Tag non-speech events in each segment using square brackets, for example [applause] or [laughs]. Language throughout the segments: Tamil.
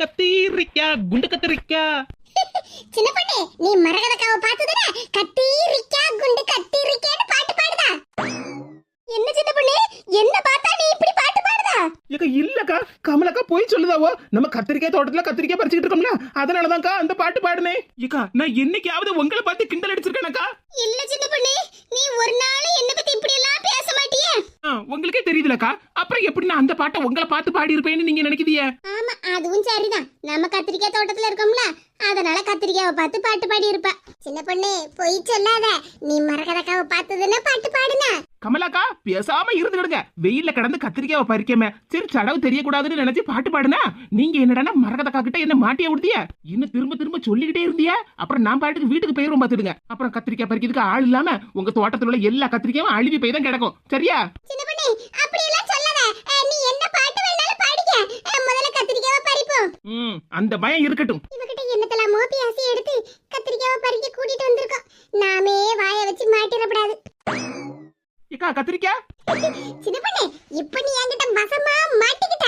கத்திரிக்கா குண்டு கத்திரிக்கா. சின்ன பொண்ணு நீ மரகதக்காவை பார்த்ததுனா கத்தீரிக்கா குண்டு கத்தீரிக்கான்னு பாட்டு பாடுதா? என்ன சின்ன பொண்ணு என்ன பார்த்தா நீ இப்படி பாட்டு பாடுதா? ஏக்கா இல்லக்கா கமலக்கா போய் சொல்லுதாவோ? நம்ம கத்திரிக்காய் தோட்டத்துல கத்திரிக்காய் பறிச்சுக்கிட்டு இருக்கோம்ல அதனாலதான்க்கா அந்த பாட்டு பாடுனேன் ஏக்கா நான் என்னைக்காவது உங்களை பார்த்து கிண்டல் அடிச்சிருக்கேனக்கா? இல்ல சின்ன பொண்ணு நீ ஒரு நாள் என்ன பத்தி இப்படி எல்லாம் பேச மாட்டியே. உங்களுக்கே தெரியுதுலக்கா. அப்புறம் எப்படி நான் அந்த பாட்டை உங்களை பார்த்து பாடி இருப்பேன்னு நீங்க நினைக்கிறீங்க? ஆமா அதுவும் சரிதான். நம்ம கத்திரிக்காய் தோட்டத்துல இருக்கோம்ல அதனால கத்திரிக்காவை பார்த்து பாட்டு பாடி இருப்ப சின்ன பொண்ணு பொய் சொல்லாத. நீ மரகதக்காவை பார்த்ததுன்னா பாட்டு பாடுனா. கமலாக்கா பேசாம இருந்துடுங்க. வெயில்ல கிடந்து கத்திரிக்காவை பறிக்காம சரி சடவு தெரியக்கூடாதுன்னு நினைச்சு பாட்டு பாடுனா நீங்க என்னடா மரகதக்கா கிட்ட என்ன மாட்டிய விடுதிய இன்னும் திரும்ப திரும்ப சொல்லிக்கிட்டே இருந்திய? அப்புறம் நான் பாட்டுக்கு வீட்டுக்கு போயிரும் பாத்துடுங்க. அப்புறம் கத்திரிக்காய் பறிக்கிறதுக்கு ஆள் இல்லாம உங்க தோட்டத்துல உள்ள எல்லா கத்திரிக்காயும் அழுவி போய் தான் கிடக்கும். சரியா? சின்ன பொண்ணு அப்படி எல்லாம் நீ என்ன பாட்டு வேணாலும் பாடிக்க. முதல்ல கத்திரிக்காவை பறிப்போம் ம் அந்த பயம் இருக்கட்டும். இவகிட்ட என்னத்தெல்லாமோ பேசி எடுத்து கத்திரிக்காவை பறிக்க கூட்டிட்டு வந்திருக்கோம். நாமே வாய வச்சு மாட்டிடக்கூடாது. ஏக்கா கத்திரிக்காய் சின்ன பொண்ணு இப்ப நீ என்கிட்ட வசமா மாட்டிக்கிட்ட.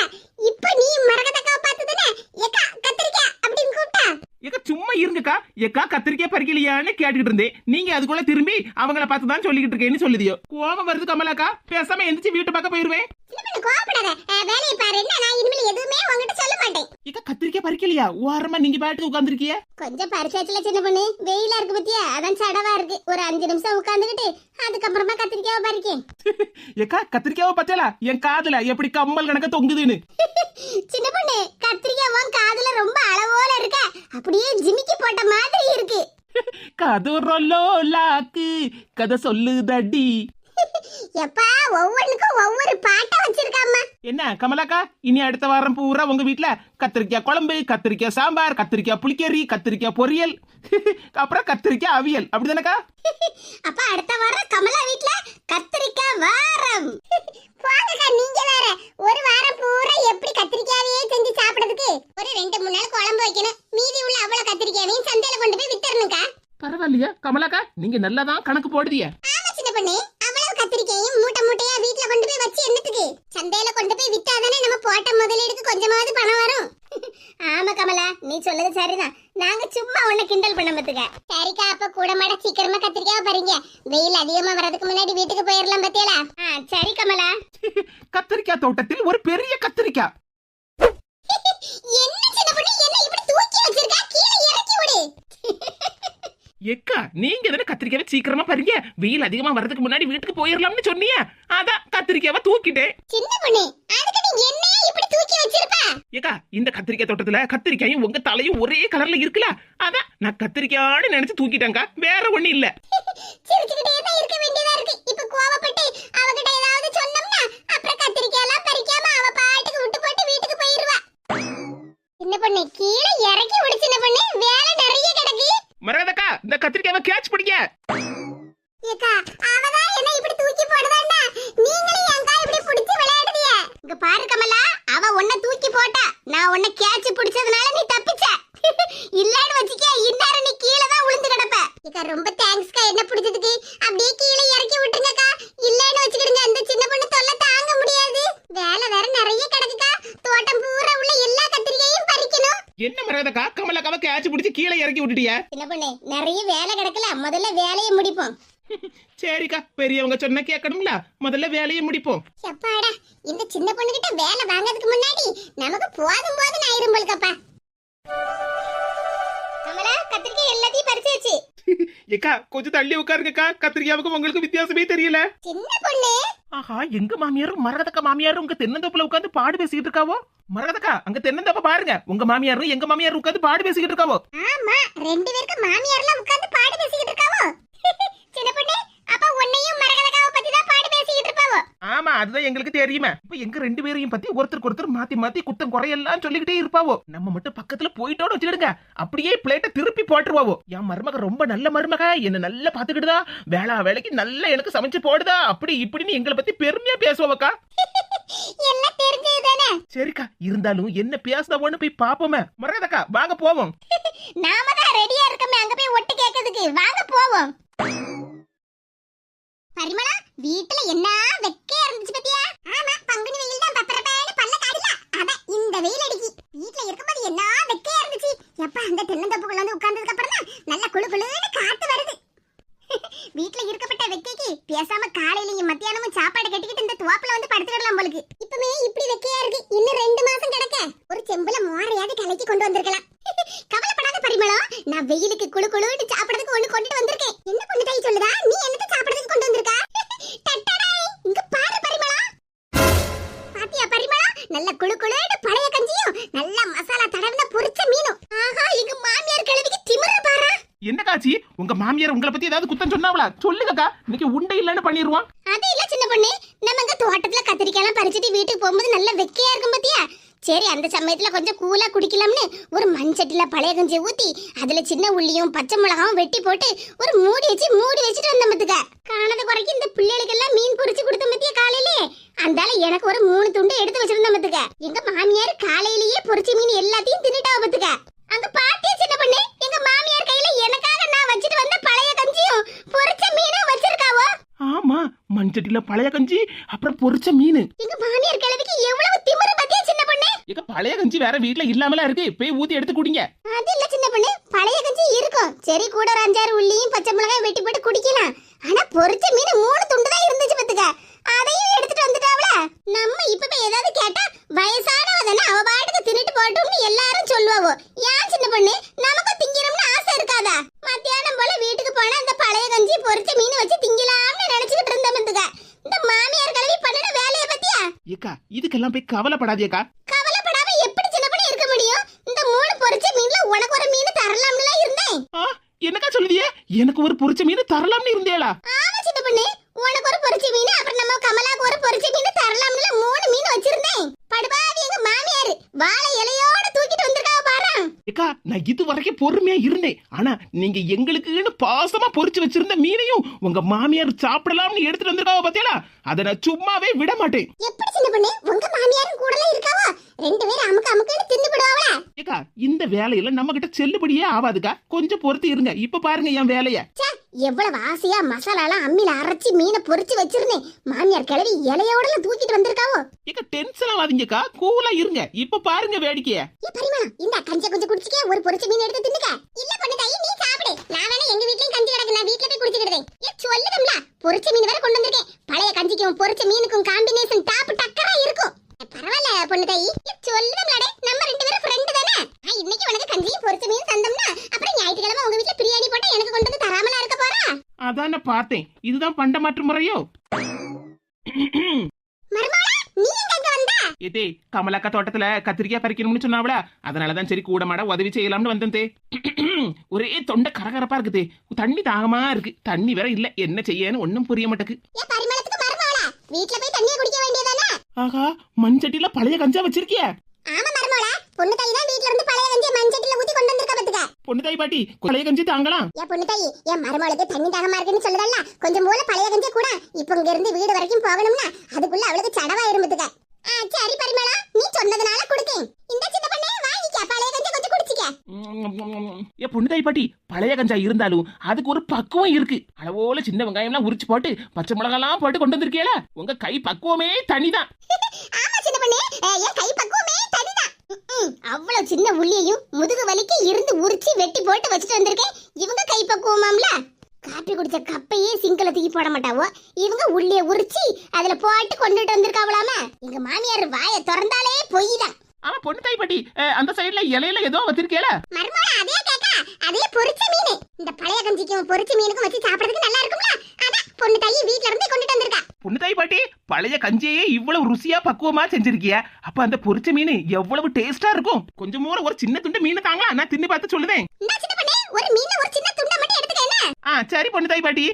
இப்ப நீ மரகதக்காவை பார்த்ததுனே ஏக்கா கத்திரிக்காய் அப்படின்னு கூப்பிட்டா. ஏக்கா சும்மா இருங்கக்கா. ஏக்கா கத்திரிக்காய் பறிக்கலையான்னு கேட்டுக்கிட்டு இருந்தேன். நீங்க அதுக்குள்ள திரும்பி அவங்கள பார்த்து தான் சொல்லிக்கிட்டு இருக்கேன்னு சொல்லுதியோ. கோபம் வருது கமலாக்கா. பேசாம எந்திரிச்சு வீட்டு பக்கம் போயிருவேன். கத்திரிக்காய் பறிக்கலையா? ஓரமா நீங்க பாட்டுக்கு உட்காந்துருக்கிய கொஞ்சம் பரிசாச்சுல சின்ன பொண்ணு. வெயிலா இருக்கு பத்தியா? அதான் சடவா இருக்கு. ஒரு அஞ்சு நிமிஷம் உட்காந்துக்கிட்டு அதுக்கப்புறமா கத்திரிக்காவை பறிக்கேன். [laughs] ஏக்கா கத்திரிக்காவை பத்தியலா என் காதுல எப்படி கம்மல் கணக்க தொங்குதுன்னு? [laughs] சின்ன பொண்ணு கத்திரிக்காய் உன் காதுல ரொம்ப அளவோல இருக்க. அப்படியே ஜிமிக்கி போட்ட மாதிரி இருக்கு. [laughs] லாக்கு கதை சொல்லுதடி. எப்பா ஒவ்வொன்றுக்கும் ஒவ்வொரு பாட்டை வச்சிருக்காம்மா. என்ன கமலாக்கா? இனி அடுத்த வாரம் பூரா உங்க வீட்ல கத்திரிக்காய் குழம்பு கத்திரிக்காய் சாம்பார் கத்திரிக்காய் புளிக்கறி கத்திரிக்காய் பொரியல் [laughs] அப்புறம் கத்திரிக்காய் அவியல். அப்படிதானக்கா? அப்ப அடுத்த வாரம் கமலா வீட்ல கத்திரிக்காய் வாரம். போங்கக்கா நீங்க வேற ஒரு வாரம் பூரா எப்படி கத்திரிக்காயே செஞ்சு சாப்பிடுறதுக்கு? ஒரு ரெண்டு மூணு நாள் குழம்பு வைக்கணும். மீதி உள்ள அவ்வளவு கத்திரிக்காயையும் சந்தையில கொண்டு போய் வித்தரணுக்கா பரவாயில்லையா. கமலாக்கா நீங்க நல்லாதான் கணக்கு போடுதிய ஆமா சின்ன பொண்ணு. கத்திரிக்காயும் மூட்டை மூட்டையா வீட்ல கொண்டு போய் வச்சு என்னத்துக்கு? சந்தையில கொண்டு போய் வித்தாதானே நம்ம போட்ட முதலீடுக்கு கொஞ்சமாவது பணம் வரும்? [laughs] ஆமா கமலா நீ சொல்றது சரிதான். நாங்க சும்மா உன்னை கிண்டல் பண்ண பத்துக்க சரிக்கா அப்ப கூட மாட சீக்கிரமா கத்திரிக்காவை பாருங்க வெயில் அதிகமா வரதுக்கு முன்னாடி வீட்டுக்கு போயிடலாம் பத்தியலா சரி கமலா. கத்திரிக்காய் தோட்டத்தில் ஒரு பெரிய கத்திரிக்காய் என்ன சின்ன பொண்ணு என்ன இப்படி தூக்கி வச்சிருக்கா கீழே இறக்கி விடு எக்கா நீங்க தானே கத்திரிக்காவை சீக்கிரமா பாருங்க வெயில் அதிகமா வர்றதுக்கு முன்னாடி வீட்டுக்கு போயிடலாம்னு சொன்னீங்க அதான் கத்திரிக்காவை தூக்கிட்டேன். சின்ன பொண்ணு அதுக்கு நீ என்னைய இப்படி தூக்கி வச்சிருப்ப? ஏக்கா இந்த கத்திரிக்காய் தோட்டத்துல கத்திரிக்காயும் உங்க தலையும் ஒரே கலர்ல இருக்குல்ல? அதான் நான் கத்திரிக்காய்னு நினைச்சு தூக்கிட்டேங்க வேற ஒண்ணு இல்ல. [laughs] சிரிச்சுக்கிட்டே தான் இருக்க வேண்டியதா இருக்கு. இப்ப அவகிட்ட ஏதாவது சொன்னோம்னா அப்புறம் கத்திரிக்காய் எல்லாம் பறிக்காம அவ பாட்டுக்கு விட்டு போட்டு வீட்டுக்கு போயிருவா சின்ன பொண்ணு கீழே இறக்கி விடு சின்ன பொண்ணு வேலை நிறைய கிடக்கு மரகதக்கா இந்த கத்திரிக்காவை கேட்ச் பிடிக்க ஏக்கா அவதான் என்ன இப்படி தூக்கி போடுதாண்டா நீங்களும் என் கா இப்படி பிடிச்சு விளையாடுதிய இங்க பாரு கமலா அவ உன்னை தூக்கி போட்டா நான் உன்னை கேட்ச் பிடிச்சதுனால நீ தப்பிச்ச இல்லன்னு வச்சுக்க இந்நேரம் நீ கீழே தான் விழுந்து ஏக்கா ரொம்ப தேங்க்ஸ்க்கா என்ன பிடிச்சதுக்கு? அப்படியே கீழே இறக்கி விட்டுருங்கக்கா. இல்லன்னு வச்சுக்கிடுங்க. அந்த சின்ன பொண்ணு தொல்லை தாங்க முடியாது. வேலை வேற நிறைய கிடக்குக்கா. தோட்டம் பூரா உள்ள எல்லா கத்திரிக்காயும் பறிக்கணும். என்ன மரகதக்கா கமலக்காவை கேட்ச் பிடிச்சு கீழே இறக்கி விட்டுட்டிய? சின்ன பொண்ணு நிறைய வேலை கிடக்கல. முதல்ல வேலையை முடிப்போம். [laughs] சரிக்கா பெரியவங்க சொன்ன கேட்கணும்ல. முதல்ல வேலையை முடிப்போம். எப்பாடா இந்த சின்ன பொண்ணுகிட்ட வேலை வாங்குறதுக்கு முன்னாடி நமக்கு போதும் போதும் ஆயிரும் போலுக்கப்பா ஏக்கா கொஞ்சம் தள்ளி உட்காருங்கக்கா. கத்திரிக்காவுக்கும் உங்களுக்கு வித்தியாசமே தெரியல. சின்ன பொண்ணு. ஆஹா எங்க மாமியாரும் மரகதக்கா மாமியாரும் உங்க தென்னந்தோப்புல உட்காந்து பாடு பேசிக்கிட்டு இருக்காவோ? மரகதக்கா அங்க தென்னந்தோப்ப பாருங்க. உங்க மாமியாரும் எங்க மாமியாரும் உட்காந்து பாடு பேசிக்கிட்டு இருக்காவோ? ஆமா ரெண்டு பேருக்கு மாமியார்லாம் உட்கார்ந்து பாடு பேசிக்கிட்டு இருக்காவோ சின்ன பொண்ணு அப்ப உன்னையும் மரகதக்காவை பத்தி தான் பாடு பேசிக்கிட்டு இருப்பாவோ ஆமா அதுதான் எங்களுக்கு தெரியுமே. இப்ப எங்க ரெண்டு பேரையும் பத்தி ஒருத்தருக்கு ஒருத்தர் மாத்தி மாத்தி குத்தம் குறையெல்லாம் சொல்லிக்கிட்டே இருப்பாவோ. நம்ம மட்டும் பக்கத்துல போயிட்டோன்னு வச்சுக்கிடுங்க. அப்படியே பிளேட்டை திருப்பி போட்டுருவாவோ. என் மருமக ரொம்ப நல்ல மருமக. என்ன நல்லா பாத்துக்கிட்டுதா வேளா வேலைக்கு நல்லா எனக்கு சமைச்சு போடுதா? அப்படி இப்படின்னு எங்களை பத்தி பெருமையா பேசுவாக்கா சரிக்கா இருந்தாலும் என்ன பேசுதாவோன்னு போய் பாப்போமே. மரகதக்கா வாங்க போவோம். நாம தான் ரெடியா இருக்கமே. அங்க போய் ஒட்டு கேட்கறதுக்கு. வாங்க போவோம். பரிமளா வீட்டுல என்ன வெக்கே இருந்துச்சு பத்தியா? ஆமா பங்குனி வெயில் தான் பப்பரப்பேன்னு பல்ல காடில அதான் இந்த வெயில் அடிக்கி. வீட்டுல இருக்கும்போது என்ன வெக்கே இருந்துச்சு? எப்ப அந்த தென்னந்தோப்புக்குள்ள வந்து உட்கார்ந்ததுக்கு அப்புறம் தான் நல்ல குளு குளுன்னு காத்து வருது. [laughs] வீட்டுல இருக்கப்பட்ட வெக்கைக்கு பேசாம காலையிலயும் மத்தியானமும் சாப்பாடு கட்டிக்கிட்டு இந்த துவாப்புல வந்து என்னாச்சு? உங்க மாமியார் உங்களை பத்தி ஏதாவது குத்தம் சொன்னாவளா சொல்லுங்கக்கா. இன்னைக்கு உண்டை இல்லைன்னு பண்ணிடுவான் அது இல்ல சின்ன பொண்ணு. நம்ம இங்க தோட்டத்துல கத்திரிக்காய் எல்லாம் பறிச்சுட்டு வீட்டுக்கு போகும்போது நல்ல வெக்கையா இருக்கும் பத்தியா? சரி அந்த சமயத்துல கொஞ்சம் கூலா குடிக்கலாம்னு ஒரு மண்சட்டில பழைய கஞ்சி ஊத்தி அதுல சின்ன உள்ளியும் பச்சை மிளகாவும் வெட்டி போட்டு ஒரு மூடி வச்சு மூடி வச்சுட்டு வந்த மத்துக்க காணத குறைக்கு இந்த பிள்ளைகளுக்கு எல்லாம் மீன் பொரிச்சு கொடுத்த மத்திய காலையிலே? அந்தால எனக்கு ஒரு மூணு துண்டு எடுத்து வச்சிருந்த மத்துக்க எங்க மாமியார் காலையிலேயே பொரிச்ச மீன் எல்லாத்தையும் தின்னுட்டா பத்துக்க. அங்க பாத்தியா சின்ன பொண்ணு எங்க மாமியார் கையில எனக்காக நான் வச்சுட்டு வந்த பழைய கஞ்சியும் பொரிச்ச மீனும் வச்சிருக்காவோ ஆமா மண்சட்டில பழைய கஞ்சி அப்புறம் பொரிச்ச மீன் எங்க மாமியார் கிழவிக்கு எவ்வளவு திமிரு பத்தியா சின்ன பொண்ணு எங்க பழைய கஞ்சி வேற வீட்ல இல்லாமலாம் இருக்கு போய் ஊத்தி எடுத்து குடிங்க அது இல்ல சின்ன பொண்ணு பழைய கஞ்சி இருக்கும் சரி கூட ஒரு அஞ்சாறு உள்ளியும் பச்சை மிளகாய் வெட்டி போட்டு குடிக்கலாம் ஆனா பொரிச்ச மீன் மூணு துண்டு தான் இருந்துச்சு பத்துக்க அதையும் எடுத்துட்டு வந்துட்டாவல நம்ம இப்ப போய் ஏதாவது கேட்டா வயசானவ தானே அவ பாட்டுக்கு தின்னுட்டு போட்டோம்னு எல்லாரும் சொல்லுவாவோ ஏன் சின்ன பொண்ணு நமக்கு திங்கணும்னு ஆசை இருக்காதா மத்தியானம் போல வீட்டுக்கு போனா அந்த பழைய கஞ்சி பொரிச்ச மீன் வச்சு திங்கலாம்னு நினைச்சுக்கிட்டு இருந்த பத்துக்க இந்த மாமியார் கிளவி பண்ணின வேலையை பத்தியா ஏக்கா கவலைப்படாதேக்கா. கவலைப்படாம எப்படி சின்ன பண்ணி இருக்க முடியும்? இந்த மூணு பொரிச்ச மீன்ல உனக்கு ஒரு மீன் தரலாம்னு இருந்தேன். என்னக்கா சொல்லுதியே? எனக்கு ஒரு பொரிச்ச மீன் தரலாம்னு இருந்தேளா? ஆமா சின்ன பண்ணு உனக்கு ஒரு பொரிச்ச மீன் அப்புறம் நம்ம கமலாக்கு ஒரு பொரிச்ச மீன் தரலாம்ல மூணு மீன் வச்சிருந்தேன். படுபாவி எங்க மாமியார் வாழை இலையோட தூக்கிட்டு வந்திருக்காவ பாரு ஏக்கா நான் இது வரைக்கும் பொறுமையா இருந்தேன். ஆனா நீங்க எங்களுக்குன்னு பாசமா பொரிச்சு வச்சிருந்த மீனையும் உங்க மாமியார் சாப்பிடலாம்னு எடுத்துட்டு வந்திருக்காவ பாத்தீங்களா அதை நான் சும்மாவே விட மாட்டேன். எப்படி சின்ன பண்ணு? உங்க மாமியாரும் கூடல இருக்காவோ? ரெண்டு பேரும் அமுக்கு அமுக்குன்னு தின்னு விடுவாங்களா ஏக்கா இந்த வேலையில நம்ம கிட்ட செல்லுபடியே ஆகாதுக்கா கொஞ்சம் பொறுத்து இருங்க. இப்ப பாருங்க என் வேலைய. எவ்வளவு ஆசையா மசாலாலாம் அம்மில அரைச்சி மீனை பொரிச்சு வச்சிருந்தேன். மாமியார் கிளவி இலையோட தூக்கிட்டு வந்திருக்காவோ? ஏக்கா டென்ஷன் ஆகாதீங்கக்கா. கூலா இருங்க. இப்ப பாருங்க வேடிக்கைய. ஏ பரிமளம் இந்த. கஞ்ச கொஞ்சம் குடிச்சுக்க ஒரு பொரிச்ச மீன் எடுத்து தின்னுக்க. இல்ல பொண்ணு தாயி நீ சாப்பிடு. நான் வேணா எங்க வீட்லயும் கஞ்சி கிடக்கு நான் வீட்ல போய் குடிச்சுக்கிடுதேன் ஏ சொல்லுதம்ல. பொரிச்ச மீன் வேற கொண்டு வந்திருக்கேன். பழைய கஞ்சிக்கும் பொரிச்ச மீனுக்கும் காம்பினேஷன் டாப் டக்கரா இருக்கும். பரவாயில்ல பொண்ணு தாயி. சொல்லுதம்லடே நம்ம ரெண்டு பேரும் ஃப்ரெண்டு தானே. இன்னைக்கு உனக்கு கஞ்சியும் பொரிச்ச மீன் தந்தோம்னா அப்புறம் ஞாயிற்றுக்கிழமை உங்க வீட்ல பிரியாணி போட்டா எனக்கு கொண்டு வந்து தராமலா இருக்க போறா? அதான் பார்த்தேன். இதுதான் பண்ட மாற்று முறையோ? மருமகளா நீ எங்க ஏதே கமலாக்கா தோட்டத்துல கத்திரிக்காய் பறிக்கணும்னு சொன்னாவல அதனாலதான் சரி கூட மாட உதவி செய்யலாம்னு வந்தேன் தே. ஒரே தொண்டை கரகரப்பா இருக்குது. தண்ணி தாகமா இருக்கு. தண்ணி வேற இல்ல. என்ன செய்யன்னு ஒண்ணும் புரிய மாட்டேக்கு. ஏ வீட்ல போய் தண்ணிய குடிக்க வேண்டியதானே? ஆகா மண்சட்டில பழைய கஞ்சா வச்சிருக்கிய? ஆமா மருமகளா. பொண்ணு தாயி தான் வீட்ல இருந்து பழைய கஞ்சியை மஞ்சட்டில ஊத்தி கொண்டு வந்திருக்க பாத்துக்க. பொண்ணு தாய் பாட்டி பழைய கஞ்சி தாங்கலாம். என் பொண்ணு தாயி என் மருமகளுக்கு தண்ணி தாகமா இருக்குன்னு சொல்லுதல்ல. கொஞ்சம் போல பழைய கஞ்சி கூட. இப்ப இங்க இருந்து வீடு வரைக்கும் போகணும்னா அதுக்குள்ள அவளுக்கு சடவா இருந்துக்க சரி பரிமளா நீ சொன்னதுனால கொடுத்தேன். இந்த சின்ன பண்ணே வாங்கிக்க பழைய கஞ்சி கொஞ்சம் குடிச்சிக்க. ஏ பொண்ணு தாய் பாட்டி பழைய கஞ்சா இருந்தாலும் அதுக்கு ஒரு பக்குவம் இருக்கு. அளவோல சின்ன வெங்காயம் எல்லாம் உரிச்சு போட்டு பச்சை மிளகாலாம் போட்டு கொண்டு வந்திருக்கேல உங்க கை பக்குவமே தனிதான். [laughs] ஆமா சின்ன பண்ணே என் கை பக்குவமே தனிதான். அவ்வளவு சின்ன உள்ளியையும் முதுகு வலிக்க இருந்து உரிச்சு வெட்டி போட்டு வச்சுட்டு வந்திருக்கேன். இவங்க கை பக்குவமாம்ல? காப்பி குடிச்ச கப்பையே சிங்கல தூக்கி போட மாட்டாவோ? இவங்க உள்ளிய உரிச்சு அதுல போட்டு கொண்டுட்டு வந்திருக்காவலாம மாமியார் வாயை திறந்தாலே பொய் தான் ஆமா பொண்ணு தாய் பாட்டி அஹ், அந்த சைடுல இலையில ஏதோ வச்சிருக்கேல? மர்மோட அதே கேக்கா. அதே பொரிச்ச மீன். இந்த பழைய கஞ்சிக்கும் பொரிச்ச மீனுக்கும் வச்சு சாப்பிடுறதுக்கு நல்லா இருக்கும்ல. அதான் பொண்ணு தாயி வீட்ல இருந்து கொண்டுட்டு வந்திருக்கா. பொண்ணு தாய் பாட்டி பழைய கஞ்சியே இவ்வளவு ருசியா பக்குவமா செஞ்சிருக்கிய. அப்ப அந்த பொரிச்ச மீன் எவ்வளவு டேஸ்டா இருக்கும்? கொஞ்சம் ஒரு சின்ன துண்டு மீன் தாங்களா? நான் தின்னு பார்த்து சொல்லுதேன். பண்ணே ஒரு மீன்ல ஒரு சின்ன துண்டை மட்டும் என்ன ஆ சரி பொண்ணு தாய் பாட்டி.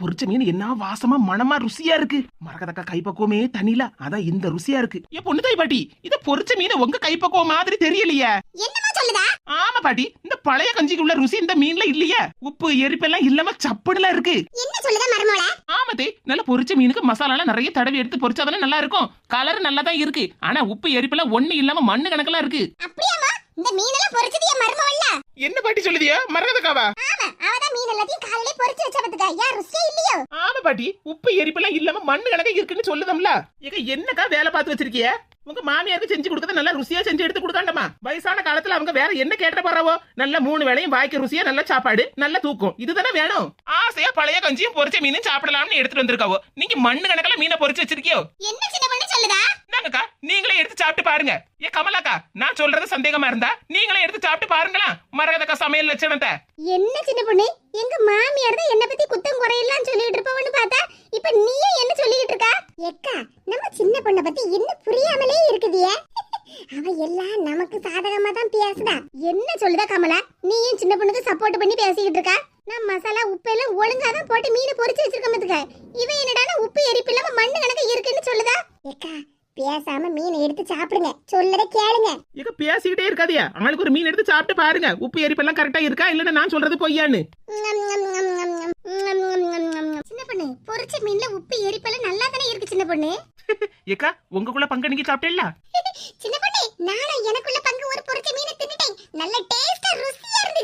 பொரிச்ச மீன் என்ன வாசமா மனமா ருசியா இருக்கு. மரகதக்கா கைப்பக்குவமே தனில அதான் இந்த ருசியா இருக்கு. ஏ பொண்ணு தாய் பாட்டி இது பொரிச்ச மீன் உங்க கைப்பக்குவம் மாதிரி தெரியலையே. என்னமா சொல்லுதா? ஆமா பாட்டி இந்த பழைய கஞ்சிக்கு உள்ள ருசி இந்த மீன்ல இல்லையே. உப்பு எரிப்பெல்லாம் இல்லாம சப்புடுல இருக்கு. என்ன சொல்லுதா மர்மோள ஆமாதே நல்ல பொரிச்ச மீனுக்கு மசாலாலாம் நிறைய தடவி எடுத்து பொரிச்சாதானே நல்லா இருக்கும். கலர் நல்லா தான் இருக்கு. ஆனா உப்பு எரிப்பெல்லாம் ஒண்ணு இல்லாம மண்ணு கணக்கெல்லாம் இருக்கு. அப்படியாமா இந்த மீனெல்லாம் பொரிச்சது என் மர்மோல்ல என்ன பாட்டி சொல்லுதியா? மரகதக்காவா ஆமா அவதான் மீன் எல்லாத்தையும் காலையிலே பொரிச்சு வச்ச பத்துக்க யார் ருசியே இல்லையோ? ஆமா பாட்டி உப்பு எரிப்பெல்லாம் இல்லாம மண்ணு கணக்க இருக்குன்னு சொல்லுதம்ல. ஏங்க என்னக்கா வேலை பார்த்து வச்சிருக்கிய? உங்க மாமியாருக்கு செஞ்சு கொடுக்கறத நல்லா ருசியா செஞ்சு எடுத்து கொடுக்காண்டமா வயசான காலத்துல அவங்க வேற என்ன கேட்ட போறாவோ? நல்ல மூணு வேளையும் வாய்க்கு ருசியா நல்ல சாப்பாடு நல்ல தூக்கம். இதுதானே வேணும். ஆசையா பழைய கஞ்சியும் பொரிச்ச மீனும் சாப்பிடலாம்னு எடுத்துட்டு வந்திருக்காவோ? நீங்க மண்ணு கணக்குல மீனை பொரிச்சு வச்சிருக்கியோ? என்ன சின்ன சொல்லுதா என்னங்கக்கா நீங்களே எடுத்து சாப்பிட்டு பாருங்க. ஏ கமலாக்கா நான் சொல்றது சந்தேகமா இருந்தா நீங்களே எடுத்து சாப்பிட்டு பாருங்களா மரகதக்கா சமையல் லட்சணத்தை. என்ன சின்ன பொண்ணு? எங்க மாமியார் தான் என்ன பத்தி குத்தம் குறையெல்லாம் சொல்லிட்டு இருப்பவன்னு பார்த்தா இப்ப நீயும் என்ன சொல்லிட்டு இருக்கா? எக்கா நம்ம சின்ன பொண்ண பத்தி என்ன புரியாமலே இருக்குதியே. அவ எல்லாம் நமக்கு சாதகமா தான் பேசுதா. என்ன சொல்லுதா கமலா? நீயும் சின்ன பொண்ணுக்கு சப்போர்ட் பண்ணி பேசிக்கிட்டு இருக்கா? நான் மசாலா உப்பு எல்லாம் ஒழுங்கா தான் போட்டு மீனை பொரிச்சு வச்சிருக்க மாத்துக்க இவன் என்னடானா உப்பு எரிப்பு இல்லாம மண்ணு கணக்கு எக்கா பேசாம மீனை எடுத்து சாப்பிடுங்க சொல்லத கேளுங்க இங்க பேசிக்கிட்டே இருக்காதியா ஆளுக்கு ஒரு மீன் எடுத்து சாப்பிட்டு பாருங்க உப்பு எரிப்பெல்லாம் கரெக்டா இருக்கா இல்லன்னா நான் சொல்றது பொய்யான்னு சின்ன பொண்ணு பொரிச்ச மீன்ல உப்பு எரிப்பெல்லாம் நல்லா தானே இருக்கு சின்ன பொண்ணு ஏக்கா உங்களுக்குள்ள பங்கு நீங்க சாப்பிட்டேல்ல சின்ன பொண்ணு நானும் எனக்குள்ள பங்கு ஒரு பொரிச்ச மீனை தின்னுட்டேன் நல்ல டேஸ்டா ருசியா இருந்துச்சு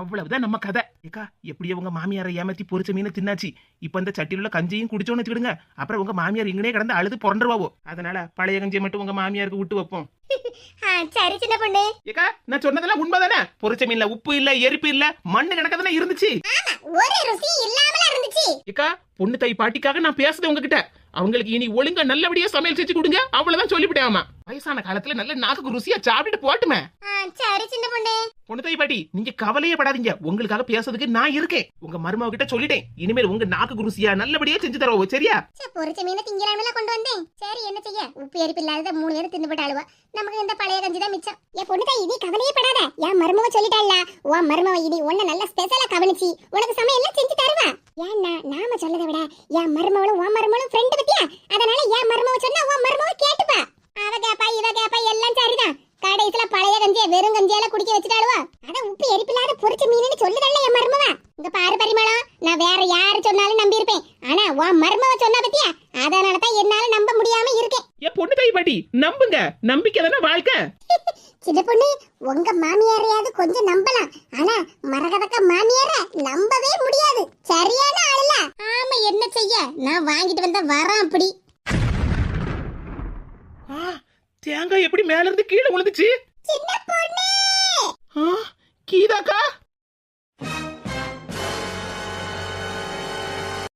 அவ்வளவுதான் நம்ம கதை. ஏக்கா எப்படியோ உங்க மாமியாரை ஏமாத்தி பொரிச்ச மீனை தின்னாச்சு. இப்ப இந்த சட்டியில உள்ள கஞ்சியும் குடிச்சோன்னு வச்சுக்கிடுங்க. அப்புறம் உங்க மாமியார் இங்கனே கிடந்து அழுது புரண்டுருவாவோ. அதனால பழைய கஞ்சியை மட்டும் உங்க மாமியாருக்கு விட்டு வைப்போம். சரி சின்ன பொண்ணு. ஏக்கா நான் சொன்னதெல்லாம் உண்மைதானே? பொரிச்ச மீன்ல உப்பு இல்ல எரிப்பு இல்ல மண்ணு கணக்கு தானே இருந்துச்சு ஒரு ருசி இல்லாமல இருந்துச்சு. ஏக்கா பொண்ணு தை பாட்டிக்காக நான் பேசுறேன் உங்ககிட்ட. அவங்களுக்கு இனி ஒழுங்கா நல்லபடியா சமையல் செஞ்சு கொடுங்க. அவ்வளவுதான் சொல்லிவிடாமா வயசான காலத்துல நல்ல நாக்குக்கு ருசியா சாப்பிட்டுட்டு போட்டுமே. சரி சின்ன பொண்ணு. பொண்ணு பாட்டி நீங்க கவலையே படாதீங்க. உங்களுக்காக பேசுறதுக்கு நான் இருக்கேன். உங்க மருமக கிட்ட சொல்லிட்டேன். இனிமேல் உங்க நாக்கு ருசியா நல்லபடியா செஞ்சு தரோம் சரியா? சே பொரிச்ச மீனை திங்கலாமல கொண்டு வந்தேன். சரி என்ன செய்ய? உப்பு எரிப்பு இல்லாத மூணு பேரும் தின்னு போட்டாளுவா நமக்கு இந்த பழைய கஞ்சி தான் மிச்சம். என் பொண்ணு இனி கவலையே படாத. என் மருமவ சொல்லிட்டாள்ல. உன் மருமவ இனி உன்ன நல்ல ஸ்பெஷலா கவனிச்சு உனக்கு சமையல் செஞ்சு தருவா. ஏன்னா நாம சொல்லதை விட என் மருமவளும் உன் மருமவளும் ஃப்ரெண்ட் பத்தியா? அதனால என் மருமவ சொன்னா உன் மருமவ கேட்டுப்பா. அவ கேப்பா இவ கேப்பா எல்லாம் சரிதான். கடைசில பழைய கஞ்சியை வெறும் கஞ்சியால குடிக்க வச்சுட்டாளுவா? அத உப்பு எரிப்பில்லாத பொரிச்ச மீனுன்னு சொல்லுதல்ல என் மருமவ. இங்க பாரு பரிமளம் நான் வேற யாரு சொன்னாலும் நம்பி இருப்பேன் ஆனா உன் மருமவ சொன்னா பத்தியா? அதனால தான் என்னால நம்ப முடியாம இருக்கேன். என் பொண்ணு தாய் பாட்டி நம்புங்க. நம்பிக்கை தானே வாழ்க்கை? [laughs] சின்ன பொண்ணு உங்க மாமியாரையாவது கொஞ்சம் நம்பலாம். ஆனா மரகதக்க மாமியார நம்பவே முடியாது. சரியான ஆளுல. ஆமா என்ன செய்ய? நான் வாங்கிட்டு வந்த வரேன் அப்படி தேங்காய் எப்படி மேல இருந்து கீழே விழுந்துச்சு ஆ, கீதாக்கா?